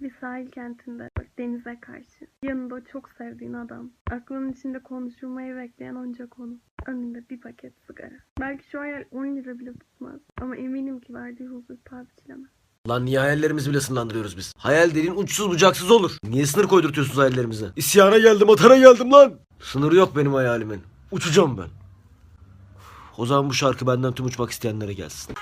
Bir sahil kentinde denize karşı. Yanında çok sevdiğin adam. Aklının içinde konuşulmayı bekleyen onca konu. Önünde bir paket sigara. Belki şu hayal 10 lira bile tutmaz. Ama eminim ki verdiği huzur paha biçilemez. Lan niye hayallerimizi bile sınırlandırıyoruz biz? Hayal dediğin uçsuz bucaksız olur. Niye sınır koydurtuyorsunuz hayallerimize? İsyana geldim, atana geldim lan. Sınırı yok benim hayalimin. Uçacağım ben. O zaman bu şarkı benden tüm uçmak isteyenlere gelsin.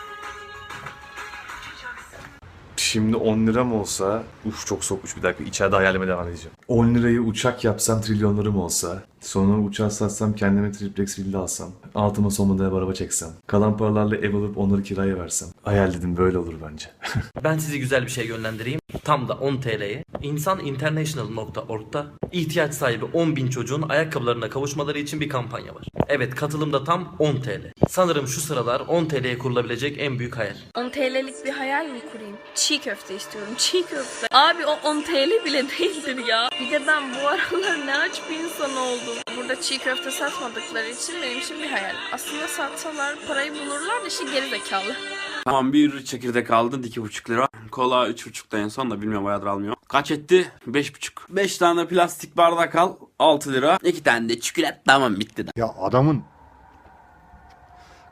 Şimdi 10 liram olsa, uf çok sokmuş bir dakika içeride hayalime devam edeceğim. 10 lirayı uçak yapsam trilyonlarım olsa, sonra uçağı satsam kendime triplex villa alsam, altıma sonunda ev araba çeksem, kalan paralarla ev alıp onları kiraya versem. Hayal dedim böyle olur bence. Ben sizi güzel bir şey yönlendireyim. Tam da 10 TL'ye insaninternational.org'da ihtiyaç sahibi 10 bin çocuğun ayakkabılarına kavuşmaları için bir kampanya var. Evet katılımda tam 10 TL. Sanırım şu sıralar 10 TL'ye kurulabilecek en büyük hayal. 10 TL'lik bir hayal mi kurayım? Çiğ köfte istiyorum. Çiğ köfte. Abi o 10 TL bile değildir ya. Bir de ben bu aralar ne aç bir insan oldum. Burada çiğ köfte satmadıkları için benim için bir hayal. Aslında satsalar parayı bulurlar da işte geri zekalı. Tamam bir çekirdek aldın 2,5 lira. Kola 3,5'da en son da bilmiyorum bayağıdır almıyor. Kaç etti? 5,5. 5 tane plastik bardak al 6 lira. 2 tane de çikolata tamam bitti de. Ya adamın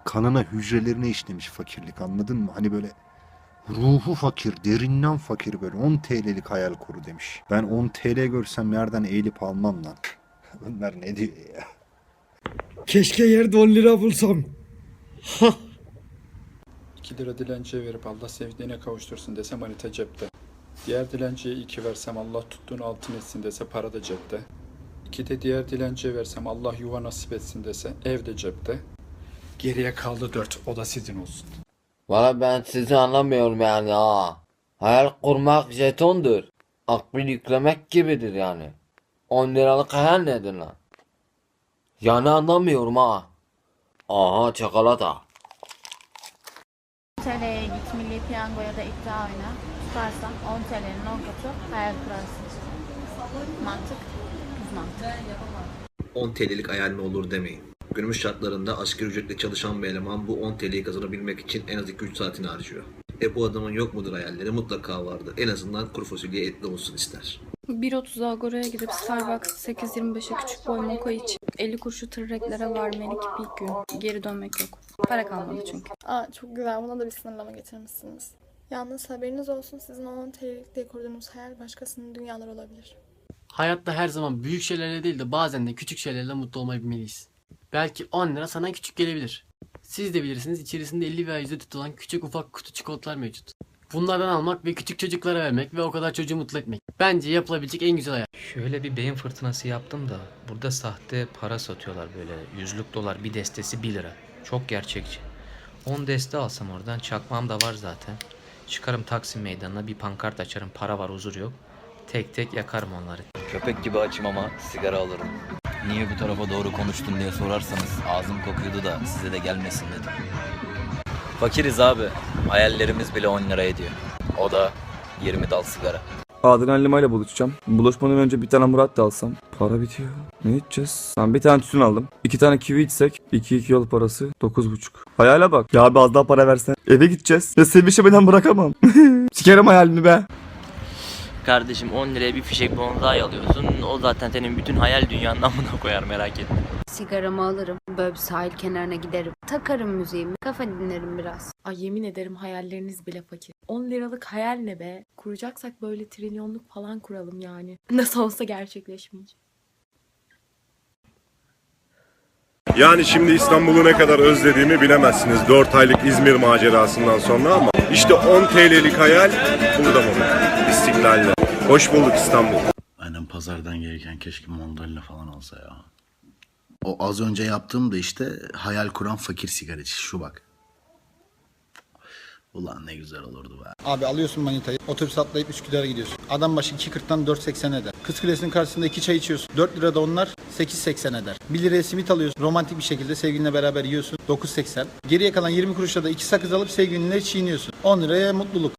kanına hücrelerine işlemiş fakirlik anladın mı? Hani böyle ruhu fakir, derinden fakir böyle 10 TL'lik hayal kuru demiş. Ben 10 TL görsem yerden eğilip almam lan. Bunlar ne diyor ya? Keşke yerde 10 lira bulsam. 2 lira dilenciye verip Allah sevdiğine kavuştursun dese manita cepte. Diğer dilenciye 2 versem Allah tuttuğunu altın etsin dese para da cepte. 2 de diğer dilenciye versem Allah yuva nasip etsin dese ev de cepte. Geriye kaldı 4 o da sizin olsun. Valla ben sizi anlamıyorum yani ha. Hayal kurmak jetondur. Akbil yüklemek gibidir yani. 10 liralık hayal nedir lan? Yani anlamıyorum ha. Aha çikolata. TL'ye git milli piyango ya da iddia oyna. Tutarsan 10 TL'nin 10 katı hayal kurarsın. Mantık, düz mantık. 10 TL'lik hayal mi olur demeyin. Günümüz şartlarında asgari ücretle çalışan bir eleman bu 10 TL'yi kazanabilmek için en az 2-3 saatini harcıyor. E bu adamın yok mudur hayalleri? Mutlaka vardı. En azından kuru fasulye etli olsun ister. 1.30 Agora'ya gidip Starbucks 8.25'e küçük boy mocha içip 50 kuruşu tırreklere vermelik bir gün. Geri dönmek yok. Para kalmadı çünkü. Aa çok güzel. Buna da bir sınırlama getirmişsiniz. Yalnız haberiniz olsun sizin o 10 TL'lik diye kurduğunuz hayal başkasının dünyalar olabilir. Hayatta her zaman büyük şeylerle değil de bazen de küçük şeylerle mutlu olmayı bilmeliyiz. Belki 10 lira sana küçük gelebilir. Siz de bilirsiniz içerisinde 50 veya 100 tutulan küçük ufak kutu çikolatalar mevcut. Bunlardan almak ve küçük çocuklara vermek ve o kadar çocuğu mutlu etmek. Bence yapılabilecek en güzel hayal. Şöyle bir beyin fırtınası yaptım da burada sahte para satıyorlar böyle yüzlük dolar bir destesi 1 lira. Çok gerçekçi. 10 deste alsam oradan çakmağım da var zaten. Çıkarım Taksim meydanına bir pankart açarım para var huzur yok. Tek tek yakarım onları. Köpek gibi açım ama sigara alırım. Niye bu tarafa doğru konuştun diye sorarsanız ağzım kokuyordu da size de gelmesin dedim. Fakiriz abi. Hayallerimiz bile 10 lira ediyor. O da 20 dal sigara. Adnan Lima ile buluşacağım. Buluşmadan önce bir tane Murat da alsam. Para bitiyor. Ne içeceğiz? Tamam bir tane tütün aldım. İki tane kivi içsek. 2-2 yol parası. 9,5. Hayale bak. Ya abi az daha para versen. Eve gideceğiz. Ya sevişemeden bırakamam. Sikerim hayalini be. Kardeşim 10 liraya bir fişek bonzai alıyorsun. O zaten senin bütün hayal dünyanın amına koyar merak etme. Sigaramı alırım. Böyle bir sahil kenarına giderim. Takarım müziğimi. Kafa dinlerim biraz. Ay yemin ederim hayalleriniz bile fakir. 10 liralık hayal ne be? Kuracaksak böyle trilyonluk falan kuralım yani. Nasıl olsa gerçekleşmeyecek. Yani şimdi İstanbul'u ne kadar özlediğimi bilemezsiniz 4 aylık İzmir macerasından sonra ama işte 10 TL'lik hayal burada mı? İstiklal'de. Hoş bulduk İstanbul. Aynen pazardan gelirken keşke mandalina falan alsa ya. O az önce yaptığım da işte hayal kuran fakir sigaracı şu bak. Ulan ne güzel olurdu be. Abi alıyorsun manitayı otobüs atlayıp Üsküdar'a gidiyorsun. Adam başı 2.40'dan 4.80 eder. Kız Kulesi'nin karşısında 2 çay içiyorsun. 4 lira da onlar 8.80 eder. 1 liraya simit alıyorsun. Romantik bir şekilde sevgilinle beraber yiyorsun. 9.80. Geriye kalan 20 kuruşla da 2 sakız alıp sevgilinle çiğniyorsun. 10 liraya mutluluk.